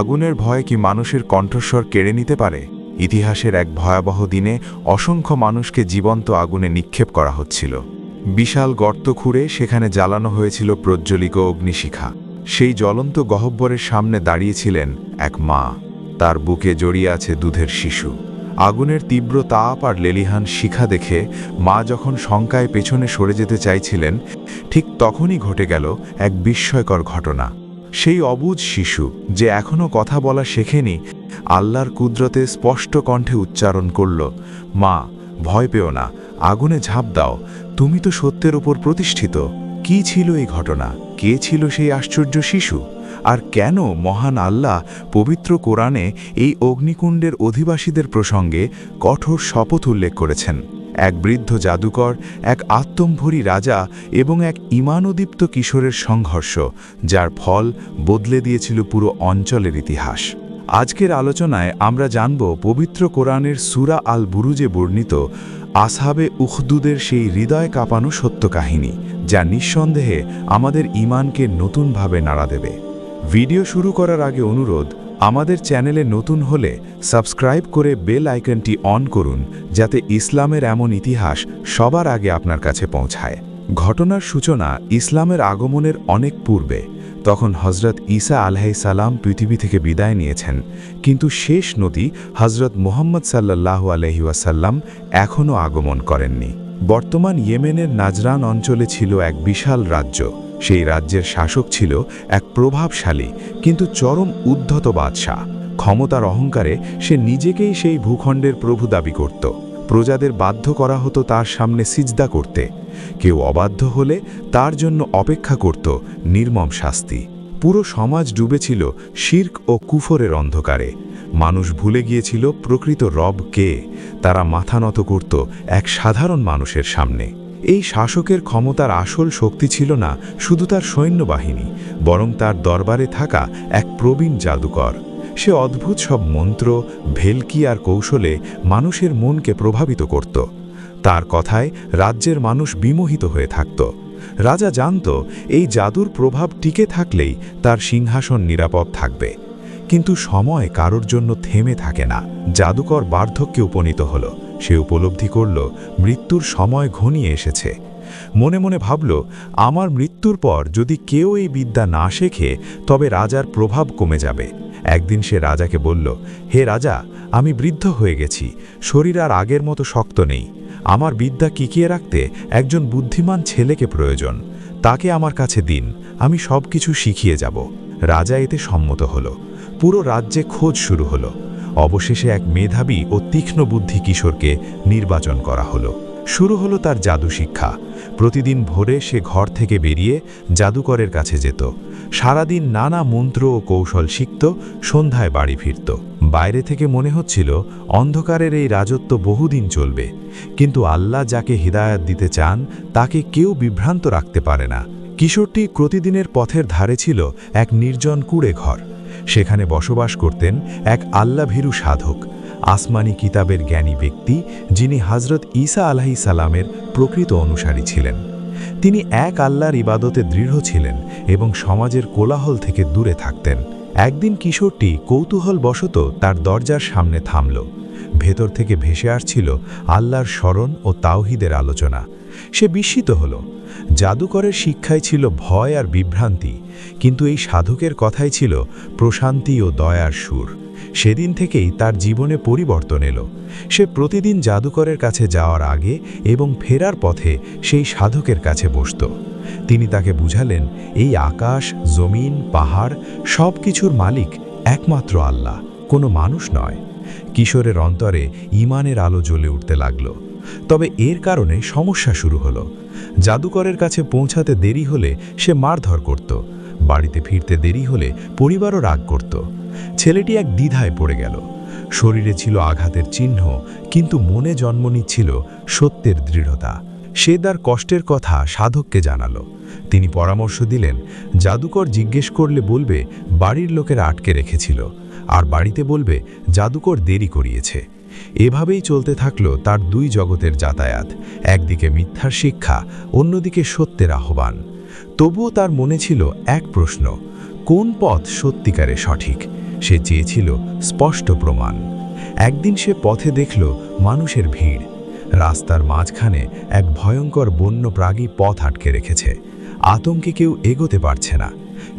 আগুনের ভয় কি মানুষের কণ্ঠস্বর কেড়ে নিতে পারে? ইতিহাসের এক ভয়াবহ দিনে অসংখ্য মানুষকে জীবন্ত আগুনে নিক্ষেপ করা হচ্ছিল। বিশাল গর্ত খুঁড়ে সেখানে জ্বালানো হয়েছিল প্রজ্জ্বলিত অগ্নিশিখা। সেই জ্বলন্ত গহব্বরের সামনে দাঁড়িয়েছিলেন এক মা। তার বুকে জড়িয়ে আছে দুধের শিশু। আগুনের তীব্র তাপ আর লেলিহান শিখা দেখে মা যখন শঙ্কায় পেছনে সরে যেতে চাইছিলেন, ঠিক তখনই ঘটে গেল এক বিস্ময়কর ঘটনা। সেই অবুজ শিশু যে এখনও কথা বলা শেখেনি, আল্লাহর কুদরতে স্পষ্ট কণ্ঠে উচ্চারণ করল, মা, ভয় পেও না, আগুনে ঝাঁপ দাও, তুমি তো সত্যের ওপর প্রতিষ্ঠিত। কি ছিল এই ঘটনা? কে ছিল সেই আশ্চর্য শিশু? আর কেন মহান আল্লাহ পবিত্র কোরআনে এই অগ্নিকুণ্ডের অধিবাসীদের প্রসঙ্গে কঠোর শপথ উল্লেখ করেছেন? এক বৃদ্ধ জাদুকর, এক আত্মম্ভরী রাজা এবং এক ইমানোদীপ্ত কিশোরের সংঘর্ষ, যার ফল বদলে দিয়েছিল পুরো অঞ্চলের ইতিহাস। আজকের আলোচনায় আমরা জানব পবিত্র কোরআনের সুরা আল বুরুজে বর্ণিত আসহাবে উখদুদের সেই হৃদয় কাঁপানো সত্য কাহিনী যা নিঃসন্দেহে আমাদের ইমানকে নতুনভাবে নাড়া দেবে। ভিডিও শুরু করার আগে অনুরোধ আমাদের চ্যানেলে নতুন হলে সাবস্ক্রাইব করে বেল আইকনটি অন করুন, যাতে ইসলামের এমন ইতিহাস সবার আগে আপনার কাছে পৌঁছায়। ঘটনার সূচনা ইসলামের আগমনের অনেক পূর্বে, তখন হজরত ঈসা আলহাই সালাম পৃথিবী থেকে বিদায় নিয়েছেন, কিন্তু শেষ নদী হজরত মোহাম্মদ সাল্লাল্লাহু আলহিউসাল্লাম এখনও আগমন করেননি। বর্তমান ইয়েমেনের নাজরান অঞ্চলে ছিল এক বিশাল রাজ্য। সেই রাজ্যের শাসক ছিল এক প্রভাবশালী, কিন্তু চরম উদ্ধত বাদশাহ। ক্ষমতার অহংকারে সে নিজেকেই সেই ভূখণ্ডের প্রভু দাবি করত। প্রজাদের বাধ্য করা হতো তার সামনে সিজদা করতে। কেউ অবাধ্য হলে তার জন্য অপেক্ষা করত নির্মম শাস্তি। পুরো সমাজ ডুবেছিল শির্ক ও কুফরের অন্ধকারে। মানুষ ভুলে গিয়েছিল প্রকৃত রব কে। তারা মাথা নত করত এক সাধারণ মানুষের সামনে। এই শাসকের ক্ষমতার আসল শক্তি ছিল না শুধু তার সৈন্যবাহিনী, বরং তার দরবারে থাকা এক প্রবীণ জাদুকর। সে অদ্ভুত সব মন্ত্র, ভেলকি আর কৌশলে মানুষের মনকে প্রভাবিত করত। তার কথায় রাজ্যের মানুষ বিমোহিত হয়ে থাকত। রাজা জানত এই জাদুর প্রভাব টিকে থাকলেই তার সিংহাসন নিরাপদ থাকবে। কিন্তু সময় কারোর জন্য থেমে থাকে না। জাদুকর বার্ধক্যে উপনীত হল। সে উপলব্ধি করল, মৃত্যুর সময় ঘনিয়ে এসেছে। মনে মনে ভাবল, আমার মৃত্যুর পর যদি কেউ এই বিদ্যা না শেখে, তবে রাজার প্রভাব কমে যাবে। একদিন সে রাজাকে বলল, হে রাজা, আমি বৃদ্ধ হয়ে গেছি, শরীর আর আগের মতো শক্ত নেই। আমার বিদ্যা কিকিয়ে রাখতে একজন বুদ্ধিমান ছেলেকে প্রয়োজন। তাকে আমার কাছে দিন, আমি সব কিছু শিখিয়ে যাব। রাজা এতে সম্মত হল। পুরো রাজ্যে খোঁজ শুরু হলো। অবশেষে এক মেধাবী ও তীক্ষ্ণ বুদ্ধি কিশোরকে নির্বাচন করা হলো। শুরু হলো তার জাদু শিক্ষা। প্রতিদিন ভোরে সে ঘর থেকে বেরিয়ে জাদুকরের কাছে যেত। সারাদিন নানা মন্ত্র ও কৌশল শিখত, সন্ধ্যায় বাড়ি ফিরত। বাইরে থেকে মনে হচ্ছিল, অন্ধকারের এই রাজত্ব বহুদিন চলবে। কিন্তু আল্লাহ যাকে হিদায়াত দিতে চান, তাকে কেউ বিভ্রান্ত রাখতে পারে না। কিশোরটি প্রতিদিনের পথের ধারে ছিল এক নির্জন কুড়ে ঘর। সেখানে বসবাস করতেন এক আল্লাভীরু সাধক, আসমানি কিতাবের জ্ঞানী ব্যক্তি যিনি হজরত ঈসা আলাহি সালামের প্রকৃত অনুসারী ছিলেন। তিনি এক আল্লাহর ইবাদতে দৃঢ় ছিলেন এবং সমাজের কোলাহল থেকে দূরে থাকতেন। একদিন কিশোরটি কৌতূহল বশত তার দরজার সামনে থামল। ভেতর থেকে ভেসে আসছিল আল্লাহর স্মরণ ও তাওহিদের আলোচনা। সে বিস্মিত হল। জাদুকরের শিক্ষায় ছিল ভয় আর বিভ্রান্তি, কিন্তু এই সাধকের কথাই ছিল প্রশান্তি ও দয়ার সুর। সেদিন থেকেই তার জীবনে পরিবর্তন এলো। সে প্রতিদিন জাদুকরের কাছে যাওয়ার আগে এবং ফেরার পথে সেই সাধকের কাছে বসত। তিনি তাকে বুঝালেন, এই আকাশ, জমিন, পাহাড় সব কিছুর মালিক একমাত্র আল্লাহ, কোনো মানুষ নয়। কিশোরের অন্তরে ইমানের আলো জ্বলে উঠতে লাগল। তবে এর কারণে সমস্যা শুরু হলো। জাদুকরের কাছে পৌঁছাতে দেরি হলে সে মারধর করত। বাড়িতে ফিরতে দেরি হলে পরিবারও রাগ করত। ছেলেটি এক দ্বিধায় পড়ে গেল। শরীরে ছিল আঘাতের চিহ্ন, কিন্তু মনে জন্ম নিচ্ছিল সত্যের দৃঢ়তা। সে তার কষ্টের কথা সাধককে জানালো। তিনি পরামর্শ দিলেন, জাদুকর জিজ্ঞেস করলে বলবে, বাড়ির লোকেরা আটকে রেখেছিল। আর বাড়িতে বলবে, জাদুকর দেরি করিয়েছে। এভাবেই চলতে থাকল তার দুই জগতের যাতায়াত। একদিকে মিথ্যার শিক্ষা, অন্যদিকে সত্যের আহ্বান। তবুও তার মনে ছিল এক প্রশ্ন, কোন পথ সত্যিকারে সঠিক? সে চেয়েছিল স্পষ্ট প্রমাণ। একদিন সে পথে দেখল মানুষের ভিড়। রাস্তার মাঝখানে এক ভয়ঙ্কর বন্যপ্রাগী পথ আটকে রেখেছে। আতঙ্কে কেউ এগোতে পারছে না।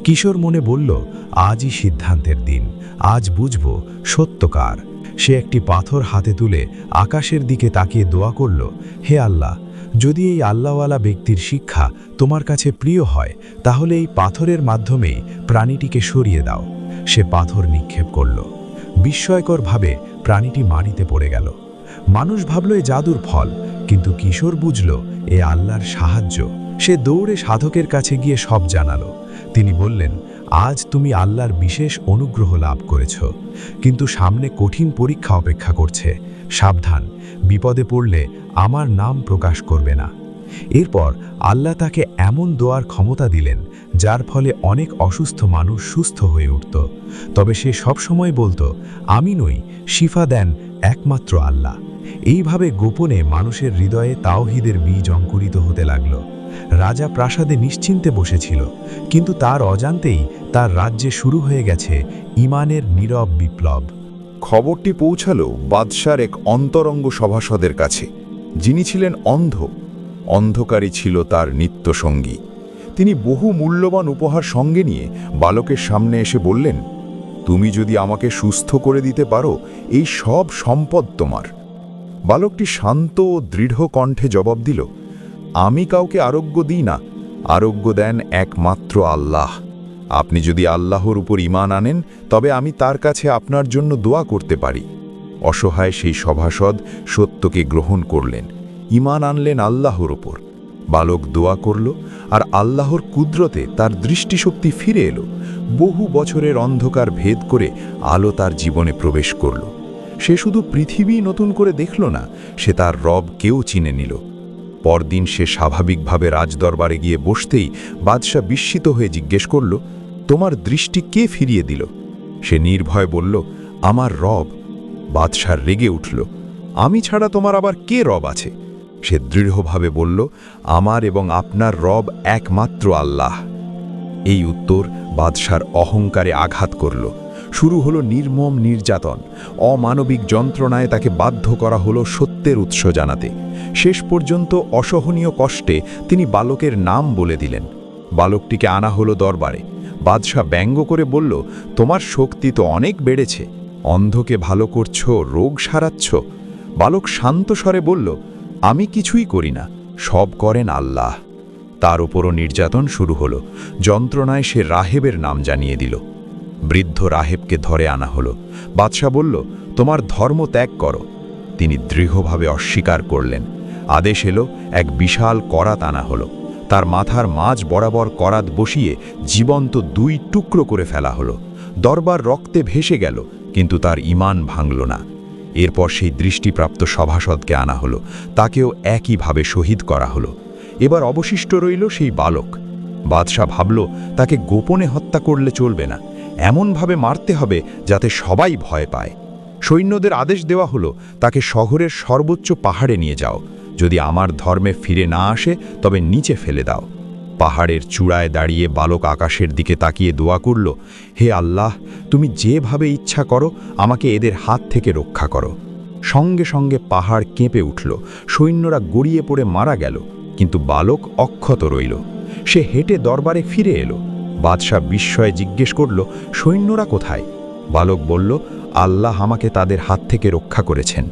কিশোর মনে বলল, আজই সিদ্ধান্তের দিন। আজ বুঝব সত্যকার। সে একটি পাথর হাতে তুলে আকাশের দিকে তাকিয়ে দোয়া করল, হে আল্লাহ, যদি এই আল্লাহওয়ালা ব্যক্তির শিক্ষা তোমার কাছে প্রিয় হয়, তাহলে এই পাথরের মাধ্যমেই প্রাণীটিকে সরিয়ে দাও। সে পাথর নিক্ষেপ করল। বিস্ময়করভাবে প্রাণীটি মাটিতে পড়ে গেল। মানুষ ভাবল, এ জাদুর ফল। কিন্তু কিশোর বুঝল, এ আল্লাহর সাহায্য। সে দৌড়ে সাধকের কাছে গিয়ে সব জানালো। তিনি বললেন, আজ তুমি আল্লাহর বিশেষ অনুগ্রহ লাভ করেছ। কিন্তু সামনে কঠিন পরীক্ষা অপেক্ষা করছে। সাবধান, বিপদে পড়লে আমার নাম প্রকাশ করবে না। এরপর আল্লাহ তাকে এমন দোয়ার ক্ষমতা দিলেন, যার ফলে অনেক অসুস্থ মানুষ সুস্থ হয়ে উঠত। তবে সে সবসময় বলতো, আমি নই, শিফা দেন একমাত্র আল্লাহ। এইভাবে গোপনে মানুষের হৃদয়ে তাওহিদের বীজ অঙ্কুরিত হতে লাগল। রাজা প্রাসাদে নিশ্চিন্তে বসেছিল, কিন্তু তার অজান্তেই তার রাজ্যে শুরু হয়ে গেছে ইমানের নীরব বিপ্লব। খবরটি পৌঁছালো বাদশার এক অন্তরঙ্গ সভাসদের কাছে, যিনি ছিলেন অন্ধ অন্ধকারী ছিল তার নিত্যসঙ্গী। তিনি বহু মূল্যবান উপহার সঙ্গে নিয়ে বালকের সামনে এসে বললেন, তুমি যদি আমাকে সুস্থ করে দিতে পারো, এই সব সম্পদ তোমার। বালকটি শান্ত ও দৃঢ় কণ্ঠে জবাব দিল, আমি কাউকে আরোগ্য দিই না, আরোগ্য দেন একমাত্র আল্লাহ। আপনি যদি আল্লাহর উপর ইমান আনেন, তবে আমি তার কাছে আপনার জন্য দোয়া করতে পারি। অসহায় সেই সভাসদ সত্যকে গ্রহণ করলেন। ইমান আনলেন আল্লাহর ওপর। বালক দোয়া করল আর আল্লাহর কুদরতে তার দৃষ্টিশক্তি ফিরে এলো। বহু বছরের অন্ধকার ভেদ করে আলো তার জীবনে প্রবেশ করল। সে শুধু পৃথিবী নতুন করে দেখল না, সে তার রব কেউ চিনে নিল। পরদিন সে স্বাভাবিকভাবে রাজদরবারে গিয়ে বসতেই বাদশাহ বিস্মিত হয়ে জিজ্ঞেস করল, তোমার দৃষ্টি কে ফিরিয়ে দিল? সে নির্ভয় বলল, আমার রব। বাদশাহ রেগে উঠল, আমি ছাড়া তোমার আবার কে রব আছে? সে দৃঢ়ভাবে বলল, আমার এবং আপনার রব একমাত্র আল্লাহ। এই উত্তর বাদশার অহংকারে আঘাত করল। শুরু হলো নির্মম নির্যাতন। অমানবিক যন্ত্রণায় তাকে বাধ্য করা হলো সত্যের উৎস জানাতে। শেষ পর্যন্ত অসহনীয় কষ্টে তিনি বালকের নাম বলে দিলেন। বালকটিকে আনা হলো দরবারে। বাদশাহ ব্যঙ্গ করে বলল, তোমার শক্তি তো অনেক বেড়েছে। অন্ধকে ভালো করছ, রোগ সারাচ্ছ। বালক শান্ত স্বরে বলল আমি কিছুই করি না, সব করেন আল্লাহ। তার উপরও নির্যাতন শুরু হলো। যন্ত্রণায় সে রাহেবের নাম জানিয়ে দিল। বৃদ্ধ রাহেবকে ধরে আনা হলো। বাদশাহ বলল, তোমার ধর্ম ত্যাগ করো। তিনি দৃঢ়ভাবে অস্বীকার করলেন। আদেশ এলো, এক বিশাল করাত আনা হলো। তার মাথার মাঝ বরাবর করাত বসিয়ে জীবন্ত দুই টুকরো করে ফেলা হলো। দরবার রক্তে ভেসে গেল, কিন্তু তার ইমান ভাঙল না। এরপর সেই দৃষ্টিপ্রাপ্ত সভাসদকে আনা হলো। তাকেও একইভাবে শহীদ করা হলো। এবার অবশিষ্ট রইল সেই বালক। বাদশাহ ভাবল, তাকে গোপনে হত্যা করলে চলবে না। এমনভাবে মারতে হবে যাতে সবাই ভয় পায়। সৈন্যদের আদেশ দেওয়া হলো, তাকে শহরের সর্বোচ্চ পাহাড়ে নিয়ে যাও। যদি আমার ধর্মে ফিরে না আসে, তবে নিচে ফেলে দাও। পাহাড়ের চূড়ায় দাঁড়িয়ে বালক আকাশের দিকে তাকিয়ে দোয়া করল, হে আল্লাহ, তুমি যেভাবে ইচ্ছা করো, আমাকে এদের হাত থেকে রক্ষা করো। সঙ্গে সঙ্গে পাহাড় কেঁপে উঠল, সৈন্যরা গড়িয়ে পড়ে মারা গেল, কিন্তু বালক অক্ষত রইল। সে হেঁটে দরবারে ফিরে এলো। বাদশাহ বিস্ময়ে জিজ্ঞেস করল, সৈন্যরা কোথায়? বালক বলল, আল্লাহ আমাকে তাদের হাত থেকে রক্ষা করেছেন।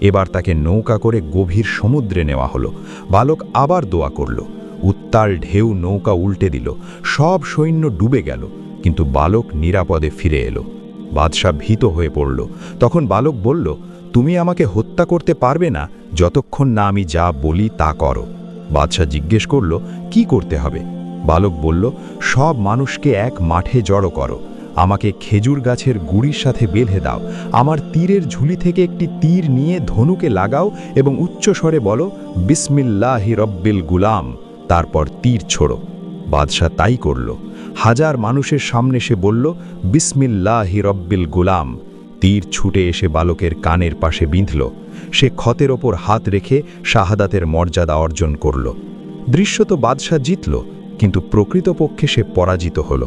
এবার তাকে নৌকা করে গভীর সমুদ্রে নেওয়া হলো। বালক আবার দোয়া করল উত্তাল ঢেউ নৌকা উল্টে দিল। সব সৈন্য ডুবে গেল, কিন্তু বালক নিরাপদে ফিরে এলো। বাদশাহ ভীত হয়ে পড়ল। তখন বালক বলল, তুমি আমাকে হত্যা করতে পারবে না, যতক্ষণ না আমি যা বলি তা করো। বাদশাহ জিজ্ঞেস করল, কি করতে হবে? বালক বলল, সব মানুষকে এক মাঠে জড়ো করো। আমাকে খেজুর গাছের গুড়ির সাথে বেঁধে দাও। আমার তীরের ঝুলি থেকে একটি তীর নিয়ে ধনুকে লাগাও এবং উচ্চস্বরে বলো, বিসমিল্লাহি রব্বিল গুলাম। তারপর তীর ছোড়ো। বাদশাহ তাই করল। হাজার মানুষের সামনে সে বলল, বিসমিল্লাহি রব্বিল গুলাম। তীর ছুটে এসে বালকের কানের পাশে বিঁধল। সে ক্ষতের ওপর হাত রেখে শাহাদাতের মর্যাদা অর্জন করল। দৃশ্য তো বাদশাহ জিতল, কিন্তু প্রকৃতপক্ষে সে পরাজিত হল।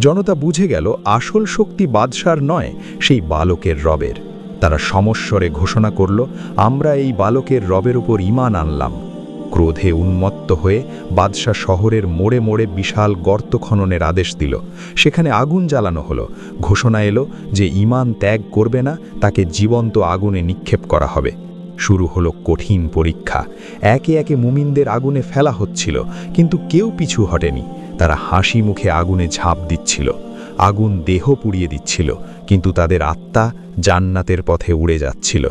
জনতা বুঝে গেল, আসল শক্তি বাদশার নয়, সেই বালকের রবের। তারা সমস্বরে ঘোষণা করল, আমরা এই বালকের রবের উপর ইমান আনলাম। ক্রোধে উন্মত্ত হয়ে বাদশাহ শহরের মোড়ে মোড়ে বিশাল গর্ত খননের আদেশ দিল। সেখানে আগুন জ্বালানো হলো। ঘোষণা এলো যে ইমান ত্যাগ করবে না, তাকে জীবন্ত আগুনে নিক্ষেপ করা হবে। শুরু হলো কঠিন পরীক্ষা। একে একে মুমিনদের আগুনে ফেলা হচ্ছিল, কিন্তু কেউ পিছু হটেনি। তারা হাসি মুখে আগুনে ঝাঁপ দিচ্ছিল। আগুন দেহ পুড়িয়ে দিচ্ছিল, কিন্তু তাদের আত্মা জান্নাতের পথে উড়ে যাচ্ছিল।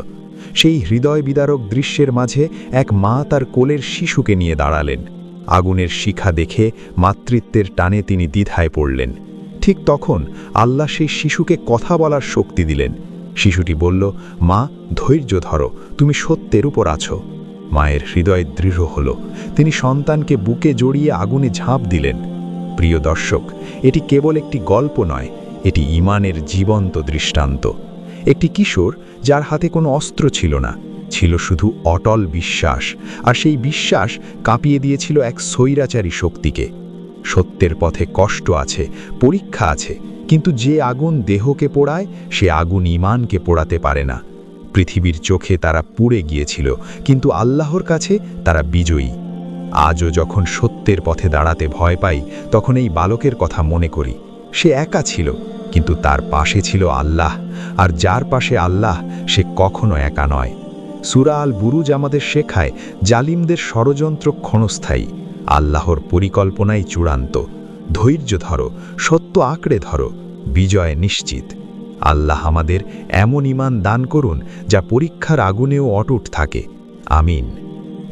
সেই হৃদয় বিদারক দৃশ্যের মাঝে এক মা তার কোলের শিশুকে নিয়ে দাঁড়ালেন। আগুনের শিখা দেখে মাতৃত্বের টানে তিনি দ্বিধায় পড়লেন। ঠিক তখন আল্লাহ সেই শিশুকে কথা বলার শক্তি দিলেন। শিশুটি বলল, মা, ধৈর্য ধরো, তুমি সত্যের উপর আছো। মায়ের হৃদয় দৃঢ় হল। তিনি সন্তানকে বুকে জড়িয়ে আগুনে ঝাঁপ দিলেন। প্রিয় দর্শক, এটি কেবল একটি গল্প নয়, এটি ইমানের জীবন্ত দৃষ্টান্ত। একটি কিশোর যার হাতে কোনো অস্ত্র ছিল না, ছিল শুধু অটল বিশ্বাস, আর সেই বিশ্বাস কাঁপিয়ে দিয়েছিল এক স্বৈরাচারী শক্তিকে। সত্যের পথে কষ্ট আছে, পরীক্ষা আছে, কিন্তু যে আগুন দেহকে পোড়ায়, সে আগুন ইমানকে পোড়াতে পারে না। পৃথিবীর চোখে তারা পুড়ে গিয়েছিল, কিন্তু আল্লাহর কাছে তারা বিজয়ী। আজও যখন সত্যের পথে দাঁড়াতে ভয় পাই, তখন এই বালকের কথা মনে করি। সে একা ছিল কিন্তু তার পাশে ছিল আল্লাহ, আর যার পাশে আল্লাহ, সে কখনো একা নয়। সুরা আল বুরুজ আমাদের শেখায় জালিমদের ষড়যন্ত্র ক্ষণস্থায়ী, আল্লাহর পরিকল্পনাই চূড়ান্ত। ধৈর্য ধরো, সত্য আঁকড়ে ধরো, বিজয় নিশ্চিত। আল্লাহ আমাদের এমন ইমান দান করুন, যা পরীক্ষার আগুনেও অটুট থাকে। আমিন।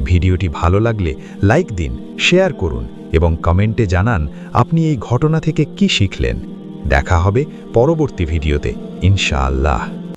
ভিডিওটি ভালো লাগলে লাইক দিন, শেয়ার করুন এবং কমেন্টে জানান আপনি এই ঘটনা থেকে কি শিখলেন। দেখা হবে পরবর্তী ভিডিওতে ইনশাআল্লাহ।